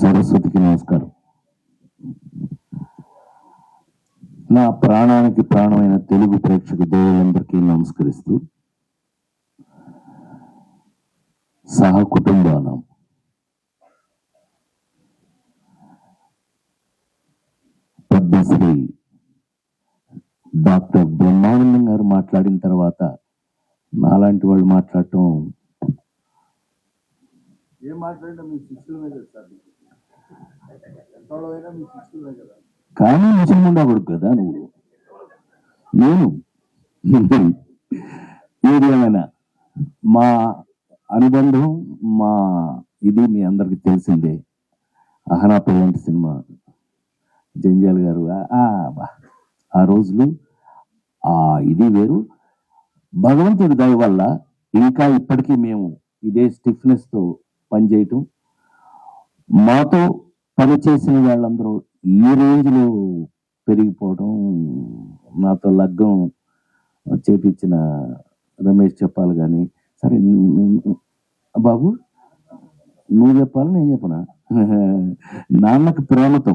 సరస్వతికి నమస్కారం. నా ప్రాణానికి ప్రాణమైన తెలుగు ప్రేక్షక దేవులందరికీ నమస్కరిస్తూ సహ కుటుంబానం పద్మశ్రీ డాక్టర్ బ్రహ్మానందం గారు మాట్లాడిన తర్వాత నాలాంటి వాళ్ళు మాట్లాడటం ఏం మాట్లాడినా మీ శిష్యుల మీద సార్ ఎంతోడైనా మీ శిష్యులమే కదా కానీ నిజంగా కొడుకు కదా నువ్వు? నేను ఏది ఏమైనా మా అనుబంధం మా ఇది మీ అందరికి తెలిసిందే. Ahana parent cinema. జంజాల్ గారు ఆ- బా. ఆ రోజులు ఆ ఇది వేరు. భగవంతుడి దయ వల్ల ఇంకా ఇప్పటికీ మేము ఇదే స్టిఫ్నెస్తో పనిచేయటం. మాతో పనిచేసిన వాళ్ళందరూ ఈ రేంజ్లో పెరిగిపోవడం నాతో లగ్గం చేపించిన రమేష్ చెప్పాలి కానీ సరే బాబు నువ్వు చెప్పాలి నేను చెప్పనా? నాన్నకు ప్రేమతో.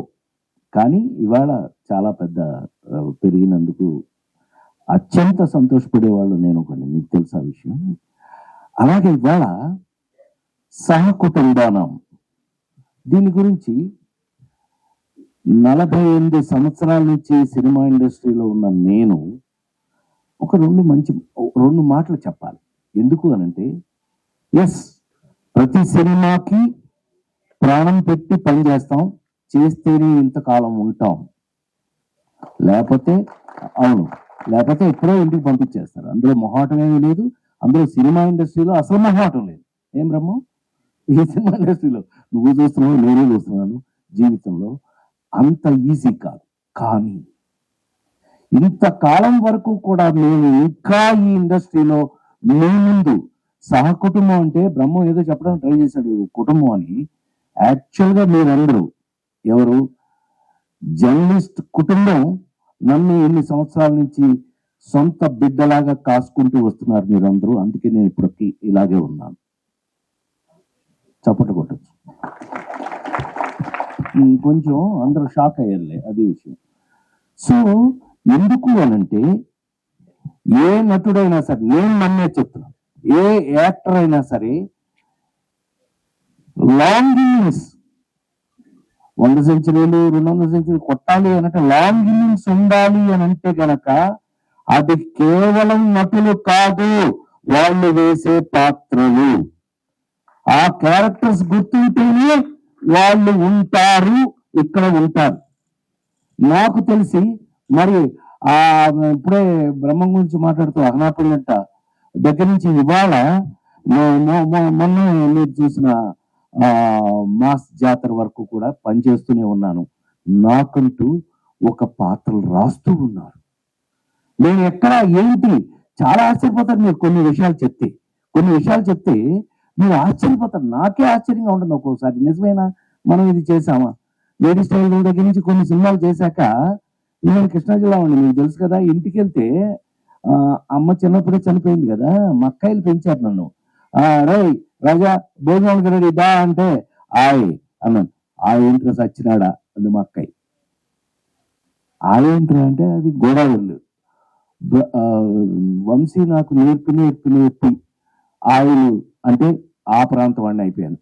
కానీ ఇవాళ చాలా పెద్ద పెరిగినందుకు అత్యంత సంతోషపడేవాళ్ళు నేను ఒకటి మీకు తెలుసా విషయం? అలాగే ఇవాళ సహకుటుంబానం దీని గురించి నలభై ఎనిమిది సంవత్సరాల నుంచి సినిమా ఇండస్ట్రీలో ఉన్న నేను ఒక రెండు మంచి రెండు మాటలు చెప్పాలి. ఎందుకు అనంటే ఎస్ ప్రతి సినిమాకి ప్రాణం పెట్టి పని చేస్తాం చేస్తేనే ఇంతకాలం ఉంటాం. లేకపోతే అవును లేకపోతే ఎప్పుడో ఇంటికి పంపించేస్తారు. అందులో మొహాటం ఏమీ లేదు అందులో సినిమా ఇండస్ట్రీలో అసలు మొహాటం లేదు. ఏం బ్రహ్మ? ఈ సినిమా ఇండస్ట్రీలో నువ్వు చూస్తున్నావు నేను చూస్తున్నాను జీవితంలో. అంత ఈజీ కాదు. కానీ ఇంతకాలం వరకు కూడా మేము ఇంకా ఈ ఇండస్ట్రీలో మీ ముందు సహకుటుంబం అంటే బ్రహ్మం ఏదో చెప్పడానికి ట్రై చేశాడు. కుటుంబం అని. యాక్చువల్గా మీరందరూ ఎవరు? జర్నలిస్ట్ కుటుంబం నన్ను ఎన్ని సంవత్సరాల నుంచి సొంత బిడ్డలాగా కాసుకుంటూ వస్తున్నారు మీరందరూ. అందుకే నేను ఇప్పటికీ ఇలాగే ఉన్నాను. చప్పట కొట్టచ్చు. కొంచెం అందరూ షాక్ అయ్యారులే అది విషయం. సో ఎందుకు అనంటే ఏ నటుడైనా సరే నేను నమ్మే చెప్తున్నా ఏ యాక్టర్ అయినా సరే లాంగ్ వంద సెంచరీలు రెండు వందల సెంచరీలు కొట్టాలి అనంటే లాంగ్ ఇన్నింగ్స్ ఉండాలి అని అంటే గనక అది కేవలం నటులు కాదు వాళ్ళు వేసే పాత్రలు. ఆ క్యారెక్టర్స్ గుర్తుంటేనే వాళ్ళు ఉంటారు ఇక్కడ ఉంటారు. నాకు తెలిసి మరి ఆ ఇప్పుడే బ్రహ్మం గురించి మాట్లాడుతూ అహనాపురంట దగ్గర నుంచి ఇవాళ మొన్న మీరు చూసిన మాస్ జాతర వరకు కూడా పనిచేస్తూనే ఉన్నాను. నాకంటూ ఒక పాత్రలు రాస్తూ ఉన్నారు. నేను ఎక్కడ ఏంటి? చాలా ఆశ్చర్యపోతాను మీరు కొన్ని విషయాలు చెప్తే. కొన్ని విషయాలు చెప్తే మీరు ఆశ్చర్యపోతారు నాకే ఆశ్చర్యంగా ఉంటుంది ఒక్కోసారి. నిజమేనా? మనం ఇది చేసామా లేడీ స్టైల్ దగ్గర నుంచి కొన్ని సినిమాలు చేశాక నేను కృష్ణా జిల్లా ఉండి మీకు తెలుసు కదా ఇంటికి వెళ్తే అమ్మ చిన్నప్పుడే చనిపోయింది కదా మక్కాయిలు పెంచారు నన్ను. రై రాజా భోజనానికి రెడీ దా అంటే ఆయ్ అన్నాను. ఆయంత్ర సచ్చినాడా? అది మా ఆ ఏంట్రా అంటే అది గోదావరిలో. వంశీ నాకు నేర్పి నేర్పి నేర్పి. ఆయులు అంటే ఆ ప్రాంతం వాడిని అయిపోయాను.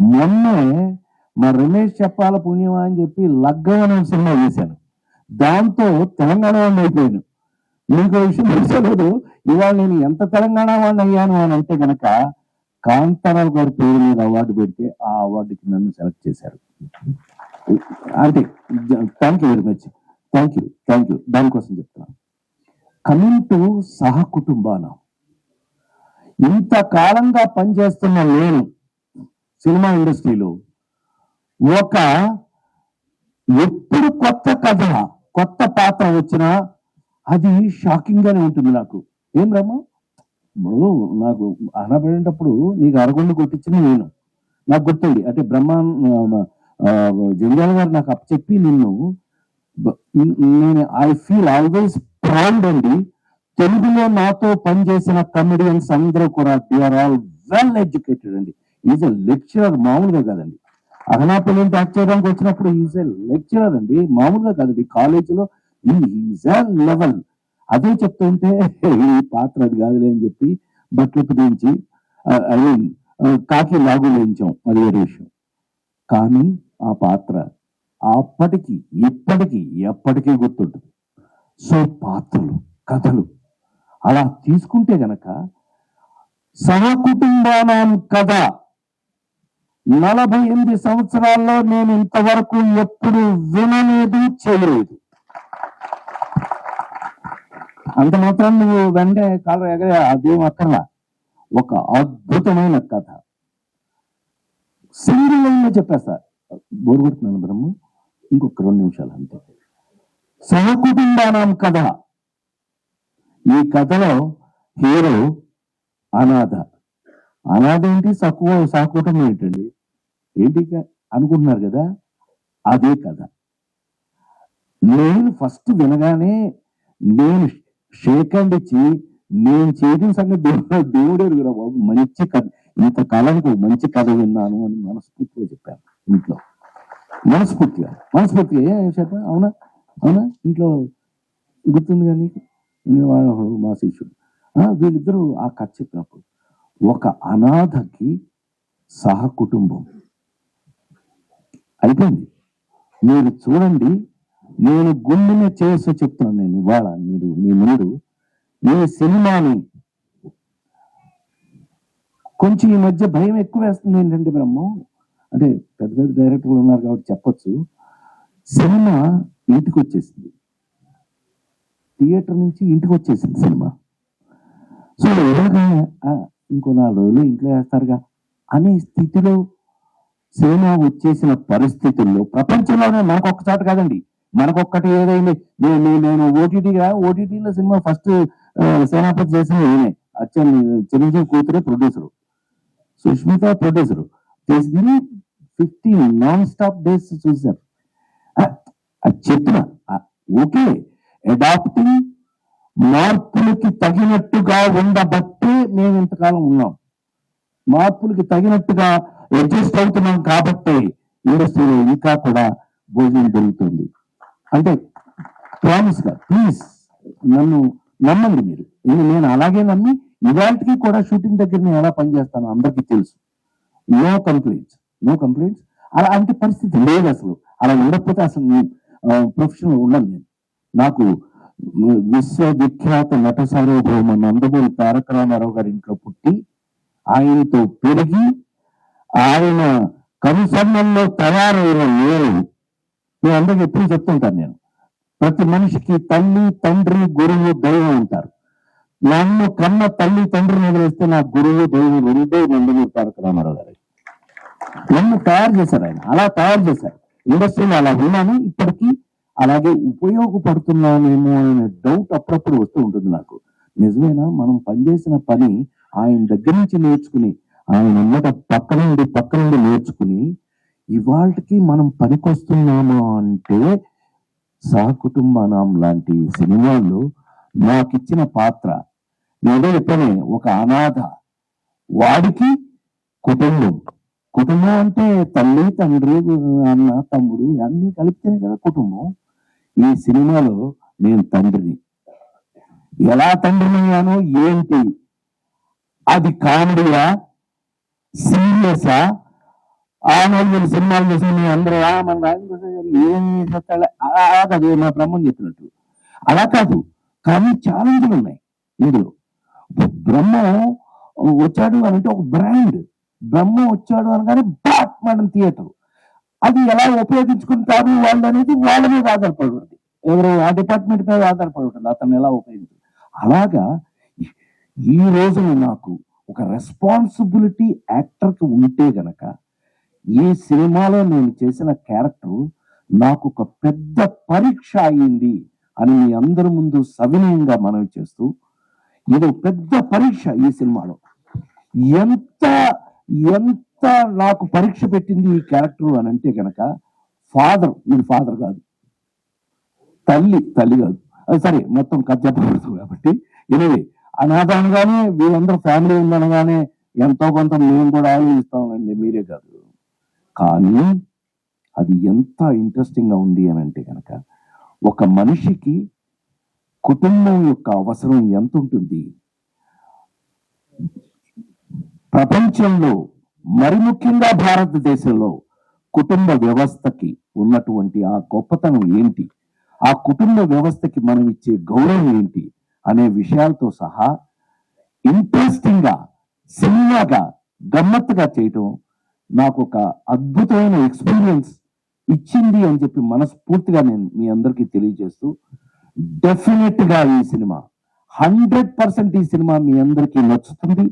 మొన్నే మా రమేష్ చెప్పాల పుణ్యమా అని చెప్పి లగ్గవనం సినిమా చేశాను. దాంతో తెలంగాణ వాడిని అయిపోయాను. మీకు విషయం తెలుసలేదు ఇవాళ నేను ఎంత తెలంగాణ వాడిని అయ్యాను అని అంటే గనక కాంతారావు గారి పేరు మీద అవార్డు పెడితే ఆ అవార్డుకి నన్ను సెలెక్ట్ చేశారు. అంటే thank you very much. Thank you thank you. దానికోసం చెప్తున్నాను. కమింగ్ టు సహ కుటుంబాన ఇంతకాలంగా పనిచేస్తున్న నేను సినిమా ఇండస్ట్రీలో ఒక ఎప్పుడు కొత్త కథ కొత్త పాత్ర వచ్చినా అది షాకింగ్ గానే ఉంటుంది నాకు. ఏం రమ్మ? ఇప్పుడు నాకు అనబడేటప్పుడు నీకు అరగొండ కొట్టించిన నేను. నాకు గుర్తుంది. అంటే బ్రహ్మ జంజాల గారు నాకు అప్పచెప్పి నిన్ను నేను ఐ ఫీల్ ఆల్వేస్ ప్రౌడ్ అండి. తెలుగులో నాతో పనిచేసిన కమెడియన్స్ అందరూ కూడా they are all well educated అండి. ఈజ్ అ లెక్చరర్ మామూలుగా కాదండి. అదనాపల్లి టాక్ చేయడానికి వచ్చినప్పుడు ఈజ్ లెక్చరర్ అండి. మామూలుగా కాదండి. కాలేజీలో ఈజ్ లెవెల్ అదే చెప్తుంటే ఈ పాత్ర అది కాదులే అని చెప్పి బట్టలు దించి ఐ మీన్ కాకి లాగు లేంచాం అది వేరే విషయం. కానీ ఆ పాత్ర అప్పటికి ఇప్పటికీ ఎప్పటికీ గుర్తుంటుంది. సో పాత్రలు కథలు అలా తీసుకుంటే గనక సహకుటుంబానం కథ నలభై ఎనిమిది సంవత్సరాల్లో నేను ఇంతవరకు ఎప్పుడు వినలేదు చేయలేదు. అంత మాత్రం నువ్వు వెంటనే కాలు ఎగరే అదేం అక్కర్లా. ఒక అద్భుతమైన కథ. సింగిల్ లైన్ చెప్పేస్తా. బోరుగుతున్నాను బ్రహ్మ ఇంకొక రెండు నిమిషాలు అంతే. సహకుటుంబానం కథ ఈ కథలో హీరో అనాథ. అనాథ ఏంటి సక్కువ సహకుటుంబం ఏంటండి ఏంటి అనుకుంటున్నారు కదా? అదే కథ. నేను ఫస్ట్ వినగానే నేను షేక్ అండ్ ఇచ్చి నేను చేయడం సంగతి దేవుడు దేవుడే ఎరుగురా బాబు మంచి కథ ఇంత కాలానికి మంచి కథ విన్నాను అని మనస్ఫూర్తిగా చెప్పాను ఇంట్లో. మనస్ఫూర్తిగా. మనస్ఫూర్తిగా. ఏం చెప్పా అవునా? అవునా? ఇంట్లో గుర్తుంది కానీ వాడు మా శిష్యుడు వీళ్ళిద్దరూ ఆ కథ చెప్పినప్పుడు ఒక అనాథకి సహ కుటుంబం అయిపోయింది. మీరు చూడండి నేను గుండెనే చేసి చెప్తున్నాను నేను ఇవాళ మీరు మీ ముందు. ఈ సినిమాని కొంచెం ఈ మధ్య భయం ఎక్కువ వేస్తుంది ఏంటంటే బ్రహ్మ అంటే పెద్ద పెద్ద డైరెక్టర్లు ఉన్నారు కాబట్టి చెప్పొచ్చు. సినిమా ఇంటికి వచ్చేసింది థియేటర్ నుంచి ఇంటికి వచ్చేసింది సినిమా. సో ఎలాగా ఇంకో నాలుగు రోజులు ఇంట్లో వేస్తారుగా. అనే స్థితిలో సినిమా వచ్చేసిన పరిస్థితుల్లో ప్రపంచంలోనే మనకు ఒక్కసారి కాదండి. మనకొక్కటి ఏదైంది? నేను నేను- ఓటీటీగా ఓటీటీలో సినిమా ఫస్ట్ సేనాపతి చేసిన నేనే అచ్చన్ చిరంజీవి కూతురే ప్రొడ్యూసరు. సుష్మిత ప్రొడ్యూసరు. చేసింది ఫిఫ్టీన్ నాన్ స్టాప్ డేస్ చూశారు. ఆ, అది చెప్పిన ఓకే. అడాప్టింగ్ మార్పులకి తగినట్టుగా ఉండబట్టి మేము ఇంతకాలం ఉన్నాం. మార్పులకి తగినట్టుగా అడ్జస్ట్ అవుతున్నాం కాబట్టి ఇండస్ట్రీలో ఇంకా కూడా భోజనం జరుగుతుంది. అంటే ప్రామిస్గా ప్లీజ్ నన్ను నమ్మండి మీరు. ఇది నేను అలాగే నమ్మి ఇవాళకి కూడా షూటింగ్ దగ్గర నేను ఎలా పనిచేస్తాను అందరికీ తెలుసు. నో కంప్లైంట్స్ నో కంప్లైంట్స్ అలా అంటే పరిస్థితి లేదు అసలు. అలా ఉండకపోతే అసలు ప్రొఫెషనల్ ఉండను నేను. నాకు విశ్వవిఖ్యాత నట సార్వభౌమ నందమూరి తారక రామారావు గారి ఇంట్లో పుట్టి ఆయనతో పెరిగి ఆయన కనుసన్నల్లో తయారైన నేను నేను అందరికి ఎప్పుడు చెప్తుంటాను నేను ప్రతి మనిషికి తల్లి తండ్రి గురువు దైవం ఉంటారు నన్ను కన్న తల్లి తండ్రిని వదిలేస్తే నా గురువు దైవం రెండే నందమూరి తారక రామారావు గారు. నన్ను తయారు చేశారు ఆయన అలా తయారు చేశారు. ఇండస్ట్రీలో అలా ఉన్నాను ఇప్పటికీ అలాగే ఉపయోగపడుతున్నానేమో అనే డౌట్ అప్పుడప్పుడు వస్తూ ఉంటుంది నాకు. నిజమేనా? మనం పనిచేసిన పని ఆయన దగ్గర నుంచి నేర్చుకుని ఆయన ఉన్నట పక్కన నుండి పక్కన నుండి నేర్చుకుని ఇవాళకి మనం పనికొస్తున్నాము అంటే సహకుటుంబానం లాంటి సినిమాల్లో నాకిచ్చిన పాత్ర ఏదో చెప్పనే ఒక అనాథ. వాడికి కుటుంబం. కుటుంబం అంటే తల్లి తండ్రి అన్న తమ్ముడు అన్ని కలిపితేనే కదా కుటుంబం. ఈ సినిమాలో నేను తండ్రిని. ఎలా తండ్రినయ్యాను ఏంటి? అది కామెడీయా? సీరియసా? ఆ నలుగురు సినిమాలు చేసి మీ అందరూ మన రాజేంద్ర ఏం చేస్తాడు? అలా కాదు నా బ్రహ్మం చెప్పినట్టు. అలా కాదు కానీ ఛాలెంజ్లు ఉన్నాయి ఇందులో. బ్రహ్మ వచ్చాడు అని అంటే ఒక బ్రాండ్. బ్రహ్మ వచ్చాడు అనగానే బాట్ మనం థియేటర్. అది ఎలా ఉపయోగించుకుంటారు వాళ్ళు అనేది వాళ్ళ మీద ఆధారపడి ఉంటుంది ఎవరు ఆ డిపార్ట్మెంట్ మీద ఆధారపడి ఉంటుంది అతను ఎలా ఉపయోగించారు అలాగా ఈ రోజున నాకు ఒక రెస్పాన్సిబిలిటీ యాక్టర్కి ఉంటే గనక ఈ సినిమాలో నేను చేసిన క్యారెక్టర్ నాకు ఒక పెద్ద పరీక్ష అయింది అని మీ అందరి ముందు సవినయంగా మనవి చేస్తూ ఇదో పెద్ద పరీక్ష ఈ సినిమాలో. ఎంత ఎంత నాకు పరీక్ష పెట్టింది ఈ క్యారెక్టర్ అని అంటే కనుక ఫాదర్ వీడి ఫాదర్ కాదు. తల్లి తల్లి కాదు. అది సరే మొత్తం కథ చెప్పకూడదు కాబట్టి. ఎనివే అనాథనగానే వీళ్ళందరూ ఫ్యామిలీ ఉందనగానే ఎంతో కొంత మేము కూడా ఆలోచిస్తామండి మీరే కాదు. కానీ అది ఎంత ఇంట్రెస్టింగ్గా ఉంది అని అంటే కనుక ఒక మనిషికి కుటుంబం యొక్క అవసరం ఎంత ఉంటుంది ప్రపంచంలో మరి ముఖ్యంగా భారతదేశంలో కుటుంబ వ్యవస్థకి ఉన్నటువంటి ఆ గొప్పతనం ఏంటి? ఆ కుటుంబ వ్యవస్థకి మనం ఇచ్చే గౌరవం ఏంటి? అనే విషయాలతో సహా ఇంట్రెస్టింగ్గా సినిమాగా గమ్మత్తుగా చేయటం నాకు ఒక అద్భుతమైన ఎక్స్పీరియన్స్ ఇచ్చింది అని చెప్పి మనస్ఫూర్తిగా నేను మీ అందరికీ తెలియజేస్తూ డెఫినెట్గా ఈ సినిమా హండ్రెడ్ పర్సెంట్ ఈ సినిమా మీ అందరికీ నచ్చుతుంది.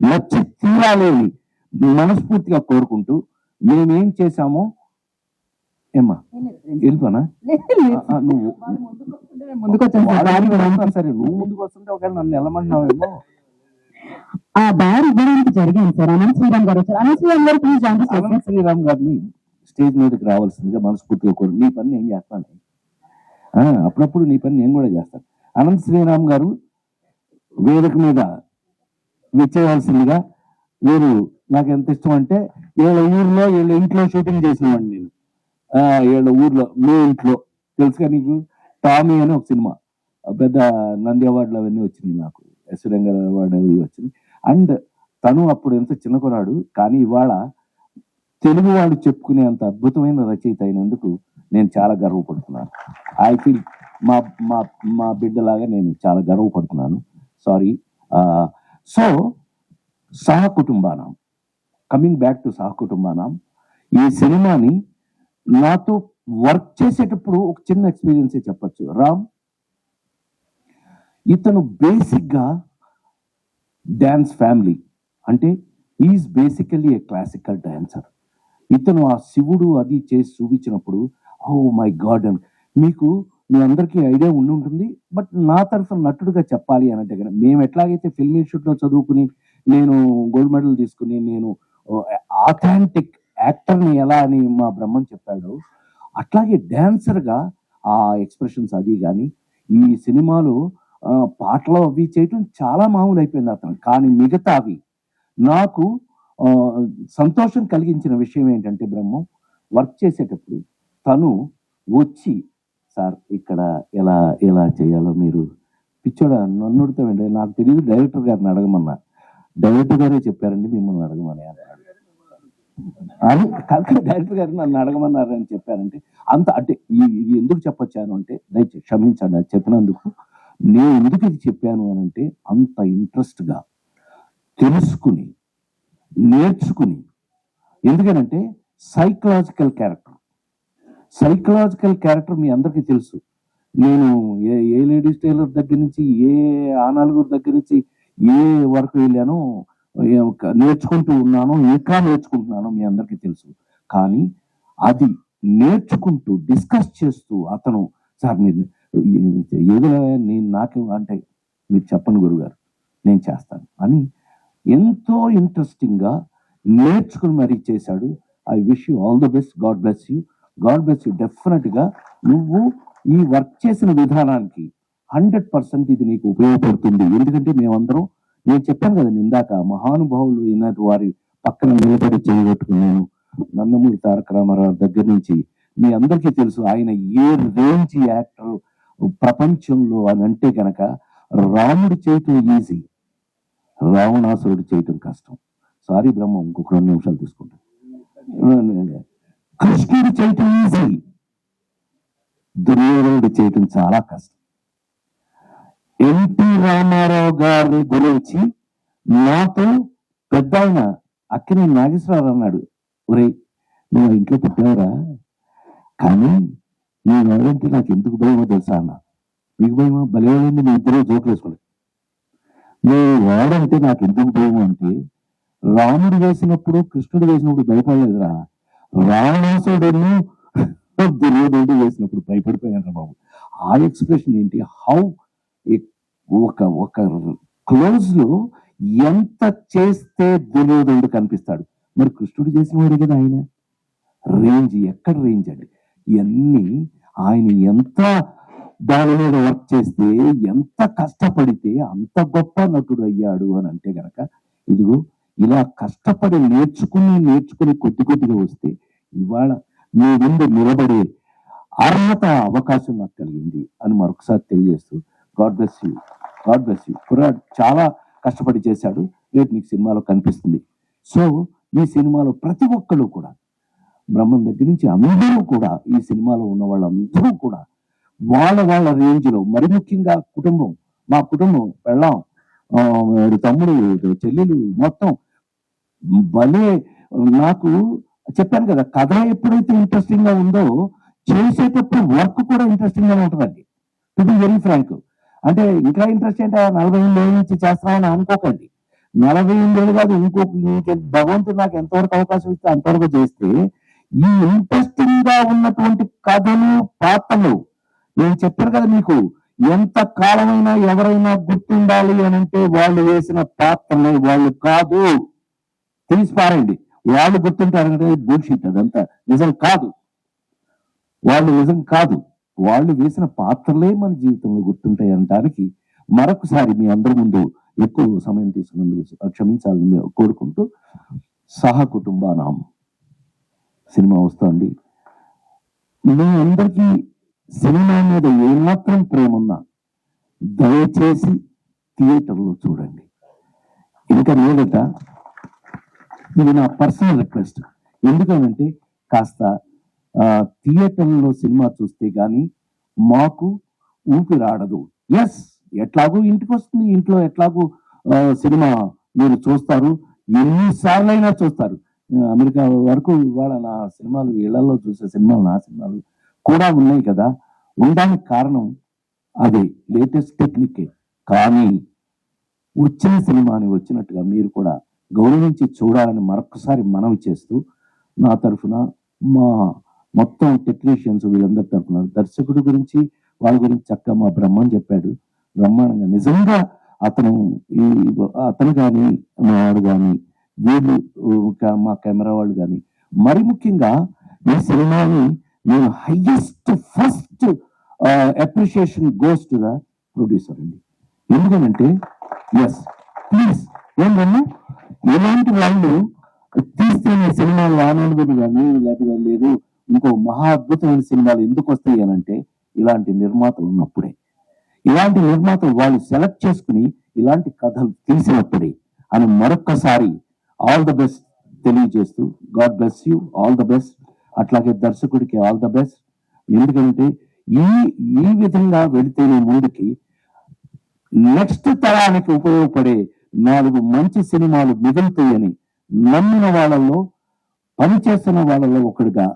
నచ్చి తీరాలేని మనస్ఫూర్తిగా కోరుకుంటూ మేమేం చేశామో ఏమ్మా? ఆ, నువ్వు ముందుకు సార్. నువ్వు ముందుకు వస్తుంటే ఒకవేళ నన్ను వెళ్ళమంటున్నావేమో ఆ దారి ఇవ్వడానికి జరిగాను సార్. అనంత శ్రీరామ్ గారు వచ్చారు. అనంత శ్రీరామ్ గారు ప్లీజ్ అనంత శ్రీరామ్ గారిని స్టేజ్ మీదకి రావాల్సిందిగా మనస్ఫూర్తిగా కోరు. నీ పని నేను చేస్తాను. అప్పుడప్పుడు నీ పని నేను కూడా చేస్తాను. అనంత శ్రీరామ్ గారు వేదిక మీద విచ్చేయాల్సిందిగా మీరు నాకు ఎంత ఇష్టం అంటే వీళ్ళ ఊర్లో వీళ్ళ ఇంట్లో షూటింగ్ చేసినవాడిని నేను. వీళ్ళ ఊర్లో మీ ఇంట్లో. తెలుసుగా నీకు? టామీ అని ఒక సినిమా. పెద్ద నంది అవార్డులు అవన్నీ వచ్చినాయి నాకు. ఎస్ రంగ అవార్డు అవి వచ్చినాయి. అండ్ తను అప్పుడు ఎంత చిన్న కానీ ఇవాళ తెలుగు వాళ్ళు చెప్పుకునే అంత అద్భుతమైన రచయిత అయినందుకు నేను చాలా గర్వపడుతున్నాను. ఐ ఫీల్ మా మా మా బిడ్డలాగా నేను చాలా గర్వపడుతున్నాను. సారీ. సో సహ కుటుంబానం. కమింగ్ బ్యాక్ టు సహకుటుంబానం. ఈ సినిమాని నాతో వర్క్ చేసేటప్పుడు ఒక చిన్న ఎక్స్పీరియన్స్ చెప్పొచ్చు. రామ్ ఇతను బేసిక్గా డ్యాన్స్ ఫ్యామిలీ అంటే is basically a classical dancer ఇతను ఆ శివుడు అది చేసి చూపించినప్పుడు ఓ మై గాడ్ అని. మీకు మీ అందరికీ ఐడియా ఉండి ఉంటుంది బట్ నా తరఫున నటుడుగా చెప్పాలి అనంటే కదా మేము ఎట్లాగైతే ఫిల్మ్ ఇన్స్టిట్యూట్లో చదువుకుని నేను గోల్డ్ మెడల్ తీసుకుని నేను ఆథెంటిక్ యాక్టర్ని ఎలా అని మా బ్రహ్మం చెప్పాడు. అట్లాగే డ్యాన్సర్గా ఆ ఎక్స్ప్రెషన్స్ అది కానీ ఈ సినిమాలో పాటలు అవి చేయటం చాలా మామూలు అయిపోయింది అతను. కానీ మిగతావి నాకు సంతోషం కలిగించిన విషయం ఏంటంటే బ్రహ్మం వర్క్ చేసేటప్పుడు తను వచ్చి సార్ ఇక్కడ ఎలా ఎలా చేయాలో మీరు పిచ్చోడా నన్నుడితో నాకు తెలియదు డైరెక్టర్ గారిని అడగమన్నా. డైరెక్టర్ గారే చెప్పారండి మిమ్మల్ని అడగమని అన్నాడు అని కలిసి డైరెక్టర్ గారు నన్ను అడగమన్నారు అని చెప్పారంటే అంత అంటే ఇది ఎందుకు చెప్పొచ్చాను అంటే దయచేసి క్షమించండి అది చెప్పినందుకు. నేను ఎందుకు ఇది చెప్పాను అని అంటే అంత ఇంట్రెస్ట్గా తెలుసుకుని నేర్చుకుని. ఎందుకనంటే సైకలాజికల్ క్యారెక్టర్ సైకలాజికల్ క్యారెక్టర్ మీ అందరికీ తెలుసు. నేను ఏ ఏ లేడీస్ టైలర్ దగ్గర నుంచి ఏ ఆ నలుగురు దగ్గర నుంచి ఏ వరకు వెళ్ళానో ఏ నేర్చుకుంటూ ఉన్నానో ఇంకా నేర్చుకుంటున్నానో మీ అందరికీ తెలుసు. కానీ అది నేర్చుకుంటూ డిస్కస్ చేస్తూ అతను సార్ మీరు ఏదో నేను నాకు అంటే మీరు చెప్పండి గురుగారు నేను చేస్తాను అని ఎంతో ఇంట్రెస్టింగ్గా నేర్చుకుని మరీ చేశాడు. I wish you all the best God bless you. God bless you. డెఫినెట్గా నువ్వు ఈ వర్క్ చేసిన విధానానికి హండ్రెడ్ పర్సెంట్ ఇది నీకు ఉపయోగపడుతుంది. ఎందుకంటే మేమందరం నేను చెప్పాను కదా ఇందాక మహానుభావులు అయిన వారి పక్కన నిలబడి చేయగట్టుకున్నాను. నందమూరి తారక రామారావు దగ్గర నుంచి మీ అందరికీ తెలుసు ఆయన ఏ రేంజ్ యాక్టర్ ప్రపంచంలో అని అంటే కనుక రాముడు చేయటం ఈజీ. రావణాసురుడు చేయటం కష్టం. సారీ బ్రహ్మ ఇంకొక రెండు నిమిషాలు తీసుకుంటాను కృష్ణుడు చేయటం ఈజీ. దుర్యోధనుడు చేయటం చాలా కష్టం. ఎన్టీ రామారావు గారి గురించి నాతో పెద్ద ఆయన అక్కినే నాగేశ్వరరావు అన్నాడు. ఒరేయ్ నువ్వు ఇంట్లో పుట్టావురా? కానీ నేను ఎవరంటే నాకు ఎందుకు భయమో తెలుసా అన్న? మీకు భయమో? బలవండి మీ ఇద్దరు జోకులు వేసుకోలేదు నువ్వు వాడంటే నాకు ఎందుకు భయమో అంటే రాముడు వేసినప్పుడు కృష్ణుడు వేసినప్పుడు భయపడలేదురా. రావణాసుడు దుర్యోధనుడు వేసినప్పుడు భయపడిపోయాను బాబు. ఆ ఎక్స్ప్రెషన్ ఏంటి? హౌ ఒక ఒక క్లోజ్లో ఎంత చేస్తే దుర్యోధనుడు కనిపిస్తాడు మరి కృష్ణుడు చేసిన వాడు కదా ఆయన. రేంజ్ ఎక్కడ రేంజ్ అండి? ఇవన్నీ ఆయన ఎంత దాని మీద వర్క్ చేస్తే ఎంత కష్టపడితే అంత గొప్ప నటుడు అయ్యాడు అని అంటే గనక ఇదిగో ఇలా కష్టపడి నేర్చుకుని నేర్చుకుని కొద్ది కొద్దిగా వస్తే ఇవాళ మీ ముందు నిలబడే అర్హత అవకాశం నాకు కలిగింది అని మరొకసారి తెలియజేస్తూ God bless you. God bless you. కుర్రాడు చాలా కష్టపడి చేశాడు. రేపు మీకు సినిమాలో కనిపిస్తుంది. సో ఈ సినిమాలో ప్రతి ఒక్కరు కూడా బ్రహ్మం దగ్గర నుంచి అందరూ కూడా ఈ సినిమాలో ఉన్న వాళ్ళందరూ కూడా వాళ్ళ వాళ్ళ రేంజ్లో మరి ముఖ్యంగా కుటుంబం మా కుటుంబం వెళ్ళాం తమ్ముడు చెల్లెలు మొత్తం భలే నాకు చెప్పాను కదా కథ ఎప్పుడైతే ఇంట్రెస్టింగ్గా ఉందో చేసేటప్పుడు వర్క్ కూడా ఇంట్రెస్టింగ్గానే ఉంటుందండి. టు బి వెరీ ఫ్రాంక్ అంటే ఇంకా ఇంట్రెస్ట్ ఏంటి? నలభై ఎనిమిది నుంచి చేస్తామని అనుకోకండి. నలభై ఎనిమిది కాదు ఇంకొక భగవంతుడు నాకు ఎంతవరకు అవకాశం ఇస్తే అంతవరకు చేస్తే ఈ ఇంట్రెస్టింగ్గా ఉన్నటువంటి కథలు పాత్రలు నేను చెప్పాను కదా మీకు ఎంత కాలమైనా ఎవరైనా గుర్తుండాలి అని అంటే వాళ్ళు వేసిన పాత్రలు వాళ్ళు కాదు. తీసి పారండి వాళ్ళు గుర్తుంటారంటే బుల్షిట్ అదంతా. నిజం కాదు. వాళ్ళు నిజం కాదు. వాళ్ళు వేసిన పాత్రలే మన జీవితంలో గుర్తుంటాయి అనడానికి మరొకసారి మీ అందరి ముందు ఎక్కువ సమయం తీసుకున్నందుకు క్షమించాలని కోరుకుంటూ సహ కుటుంబానాం సినిమా వస్తుంది. మీ అందరికీ సినిమా మీద ఏమాత్రం ప్రేమ ఉన్నా దయచేసి థియేటర్లో చూడండి. ఇంకా లేదట ఇది నా పర్సనల్ రిక్వెస్ట్. ఎందుకనంటే కాస్త థియేటర్లో సినిమా చూస్తే కానీ మాకు ఊపిరాడదు. ఎస్ ఎట్లాగూ ఇంటికి వస్తుంది ఇంట్లో ఎట్లాగూ సినిమా మీరు చూస్తారు ఎన్నిసార్లు అయినా చూస్తారు అమెరికా వరకు ఇవాళ నా సినిమాలు ఇళ్ళలో చూసే సినిమాలు నా సినిమాలు కూడా ఉన్నాయి కదా. ఉండడానికి కారణం అదే లేటెస్ట్ టెక్నికే. కానీ వచ్చిన సినిమాని వచ్చినట్టుగా మీరు కూడా గౌరవించి చూడాలని మరొకసారి మనవి చేస్తూ నా తరఫున మా మొత్తం టెక్నీషియన్స్ వీళ్ళందరూ తరఫున దర్శకుడు గురించి వాళ్ళ గురించి చక్కగా మా బ్రహ్మని చెప్పాడు. బ్రహ్మాండంగా నిజంగా అతను ఈ అతను కానీ మా వాడు కానీ వీళ్ళు మా కెమెరా వాళ్ళు కానీ మరి ముఖ్యంగా ఈ సినిమాని నేను highest first appreciation goes to the producer అండి. ఎందుకనంటే ఎస్ ప్లీజ్ ఏంటన్నా ఎలాంటి వాళ్ళు తీస్తే సినిమాలు ఆనందని కానీ లేకపోతే లేదు. ఇంకో మహా అద్భుతమైన సినిమాలు ఎందుకు వస్తాయి అంటే ఇలాంటి నిర్మాతలు ఉన్నప్పుడే. ఇలాంటి నిర్మాతలు వాళ్ళు సెలెక్ట్ చేసుకుని ఇలాంటి కథలు తీసినప్పుడే అని మరొక్కసారి ఆల్ ద బెస్ట్ తెలియజేస్తూ God bless you all the best అట్లాగే దర్శకుడికి ఆల్ ద బెస్ట్ ఎందుకంటే ఈ ఈ విధంగా వెళితేనే ముందుకి నెక్స్ట్ తరానికి ఉపయోగపడే నాలుగు మంచి సినిమాలు మిగులుతాయని నమ్మిన వాళ్ళలో పనిచేస్తున్న వాళ్ళలో ఒకడుగా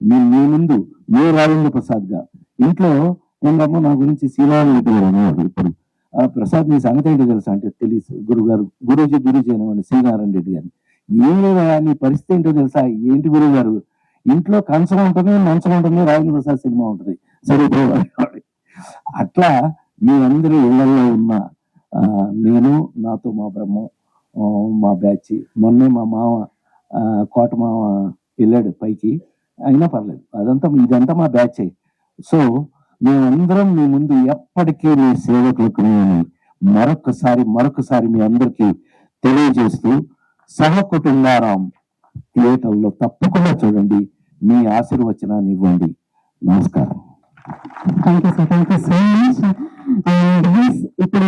మీ మీ ముందు ఏ రాజేంద్ర ప్రసాద్గా ఇంట్లో ఏంటమ్మా నా గురించి శ్రీరాములు రెడ్డి అనేవాడు ఇప్పుడు ఆ ప్రసాద్ నీ సంగతి ఏంటో తెలుసా అంటే తెలుసు గురుగారు గురూజీ గురూజీ అనేవాడు శ్రీనారాయణ రెడ్డి గారు. ఏం లేదా నీ పరిస్థితి ఏంటో తెలుసా? ఏంటి గురువు గారు ఇంట్లో కంచం ఉంటుంది మంచం ఉంటుంది రాజేంద్ర ప్రసాద్ సినిమా ఉంటుంది. సరే అట్లా మీరందరూ ఇళ్ళలో ఉన్న ఆ, నేను నాతో మా బ్రహ్మ మా బ్యాచ్ మొన్నే మా మామ కోట మామ వెళ్ళాడు పైకి. అయినా పర్లేదు. అదంతా ఇదంతా మా బ్యాచ్. సో మేమందరం మీ ముందు ఎప్పటికీ మీ సేవకులకు నేను మరొకసారి మరొకసారి మీ అందరికీ తెలియజేస్తూ సహకుటుంబారాం థియేటర్లో తప్పకుండా చూడండి. మీ ఆశీర్వచనాన్ని ఇవ్వండి. నమస్కారం. Thank you sir thank you so much ఇప్పుడు